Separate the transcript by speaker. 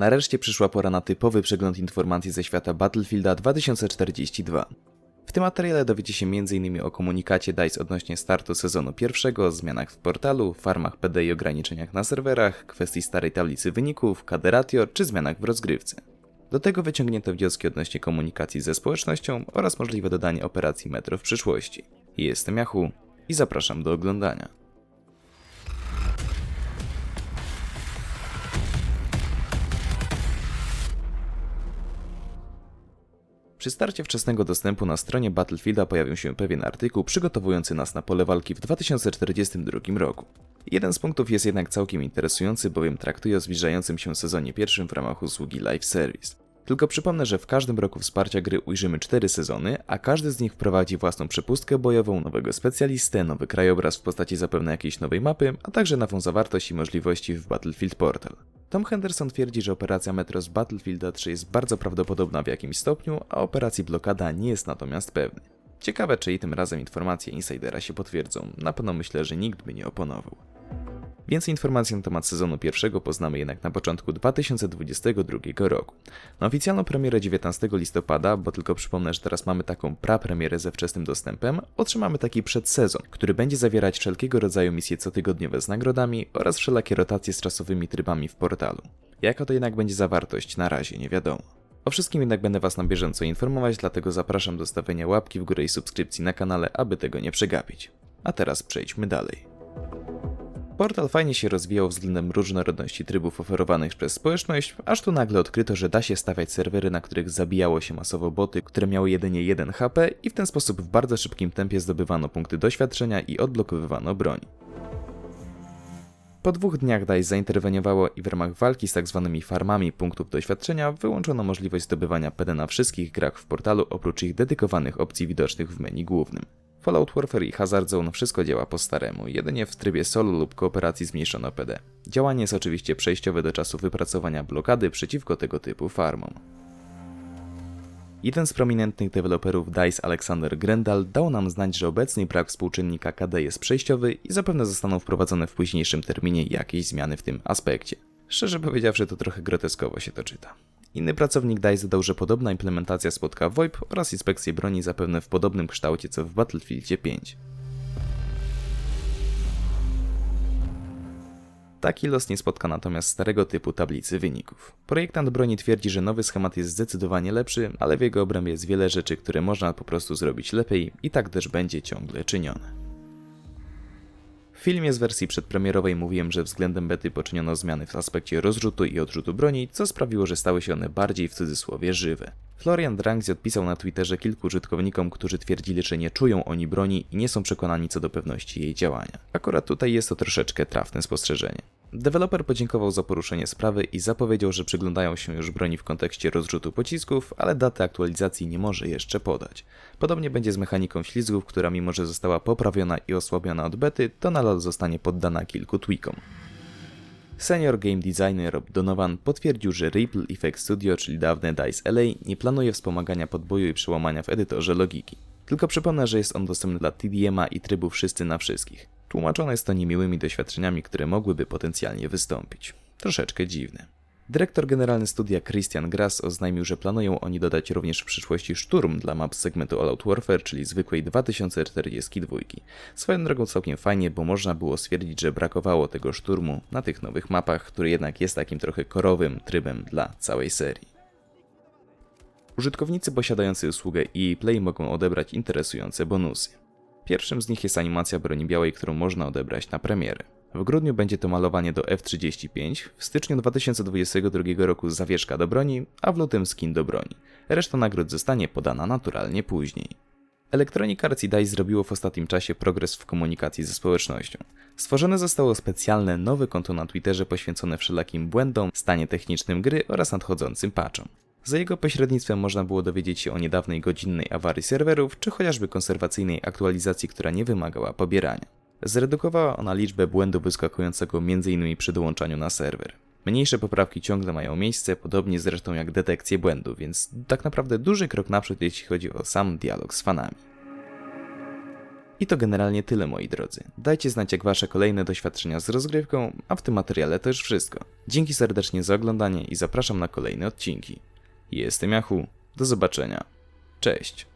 Speaker 1: Nareszcie przyszła pora na typowy przegląd informacji ze świata Battlefielda 2042. W tym materiale dowiecie się m.in. o komunikacie DICE odnośnie startu sezonu pierwszego, zmianach w portalu, farmach PD i ograniczeniach na serwerach, kwestii starej tablicy wyników, kaderatio czy zmianach w rozgrywce. Do tego wyciągnięto wnioski odnośnie komunikacji ze społecznością oraz możliwe dodanie operacji Metro w przyszłości. Jestem Yahoo i zapraszam do oglądania. Przy starcie wczesnego dostępu na stronie Battlefielda pojawił się pewien artykuł przygotowujący nas na pole walki w 2042 roku. Jeden z punktów jest jednak całkiem interesujący, bowiem traktuje o zbliżającym się sezonie pierwszym w ramach usługi Live Service. Tylko przypomnę, że w każdym roku wsparcia gry ujrzymy 4 sezony, a każdy z nich wprowadzi własną przepustkę bojową, nowego specjalistę, nowy krajobraz w postaci zapewne jakiejś nowej mapy, a także nową zawartość i możliwości w Battlefield Portal. Tom Henderson twierdzi, że operacja Metro z Battlefielda 3 jest bardzo prawdopodobna w jakimś stopniu, a operacji Blokada nie jest natomiast pewny. Ciekawe, czy i tym razem informacje insidera się potwierdzą. Na pewno myślę, że nikt by nie oponował. Więcej informacji na temat sezonu pierwszego poznamy jednak na początku 2022 roku. Na oficjalną premierę 19 listopada, bo tylko przypomnę, że teraz mamy taką prapremierę ze wczesnym dostępem, otrzymamy taki przedsezon, który będzie zawierać wszelkiego rodzaju misje cotygodniowe z nagrodami oraz wszelakie rotacje z czasowymi trybami w portalu. Jaka to jednak będzie zawartość, na razie nie wiadomo. O wszystkim jednak będę Was na bieżąco informować, dlatego zapraszam do stawienia łapki w górę i subskrypcji na kanale, aby tego nie przegapić. A teraz przejdźmy dalej. Portal fajnie się rozwijał względem różnorodności trybów oferowanych przez społeczność, aż tu nagle odkryto, że da się stawiać serwery, na których zabijało się masowo boty, które miały jedynie 1 HP i w ten sposób w bardzo szybkim tempie zdobywano punkty doświadczenia i odblokowywano broń. Po dwóch dniach DICE zainterweniowało i w ramach walki z tzw. farmami punktów doświadczenia wyłączono możliwość zdobywania PD na wszystkich grach w portalu oprócz ich dedykowanych opcji widocznych w menu głównym. Fallout Warfare i Hazard Zone wszystko działa po staremu, jedynie w trybie solo lub kooperacji zmniejszono PD. Działanie jest oczywiście przejściowe do czasu wypracowania blokady przeciwko tego typu farmom. Jeden z prominentnych deweloperów DICE, Alexander Grendal, dał nam znać, że obecny brak współczynnika KD jest przejściowy i zapewne zostaną wprowadzone w późniejszym terminie jakieś zmiany w tym aspekcie. Szczerze powiedziawszy, to trochę groteskowo się to czyta. Inny pracownik DICE dodał, że podobna implementacja spotka VoIP oraz inspekcję broni zapewne w podobnym kształcie co w Battlefieldzie 5. Taki los nie spotka natomiast starego typu tablicy wyników. Projektant broni twierdzi, że nowy schemat jest zdecydowanie lepszy, ale w jego obrębie jest wiele rzeczy, które można po prostu zrobić lepiej i tak też będzie ciągle czynione. W filmie z wersji przedpremierowej mówiłem, że względem bety poczyniono zmiany w aspekcie rozrzutu i odrzutu broni, co sprawiło, że stały się one bardziej w cudzysłowie żywe. Florian Drangzi odpisał na Twitterze kilku użytkownikom, którzy twierdzili, że nie czują oni broni i nie są przekonani co do pewności jej działania. Akurat tutaj jest to troszeczkę trafne spostrzeżenie. Deweloper podziękował za poruszenie sprawy i zapowiedział, że przyglądają się już broni w kontekście rozrzutu pocisków, ale daty aktualizacji nie może jeszcze podać. Podobnie będzie z mechaniką ślizgów, która mimo że została poprawiona i osłabiona od bety, to nadal zostanie poddana kilku tweakom. Senior game designer Rob Donovan potwierdził, że Ripple Effect Studio, czyli dawne DICE LA, nie planuje wspomagania podboju i przełamania w edytorze logiki. Tylko przypomnę, że jest on dostępny dla TDMA i trybu wszyscy na wszystkich. Tłumaczone jest to niemiłymi doświadczeniami, które mogłyby potencjalnie wystąpić. Troszeczkę dziwne. Dyrektor generalny studia Christian Grass oznajmił, że planują oni dodać również w przyszłości szturm dla map z segmentu All Out Warfare, czyli zwykłej 2042. Swoją drogą całkiem fajnie, bo można było stwierdzić, że brakowało tego szturmu na tych nowych mapach, który jednak jest takim trochę korowym trybem dla całej serii. Użytkownicy posiadający usługę EA Play mogą odebrać interesujące bonusy. Pierwszym z nich jest animacja broni białej, którą można odebrać na premierę. W grudniu będzie to malowanie do F-35, w styczniu 2022 roku zawieszka do broni, a w lutym skin do broni. Reszta nagród zostanie podana naturalnie później. Electronic Arts i DICE zrobiło w ostatnim czasie progres w komunikacji ze społecznością. Stworzone zostało specjalne nowe konto na Twitterze poświęcone wszelakim błędom, stanie technicznym gry oraz nadchodzącym patchom. Za jego pośrednictwem można było dowiedzieć się o niedawnej godzinnej awarii serwerów, czy chociażby konserwacyjnej aktualizacji, która nie wymagała pobierania. Zredukowała ona liczbę błędu wyskakującego m.in. przy dołączaniu na serwer. Mniejsze poprawki ciągle mają miejsce, podobnie zresztą jak detekcję błędu, więc tak naprawdę duży krok naprzód jeśli chodzi o sam dialog z fanami. I to generalnie tyle moi drodzy. Dajcie znać jak wasze kolejne doświadczenia z rozgrywką, a w tym materiale to już wszystko. Dzięki serdecznie za oglądanie i zapraszam na kolejne odcinki. Jestem Yahoo, do zobaczenia. Cześć.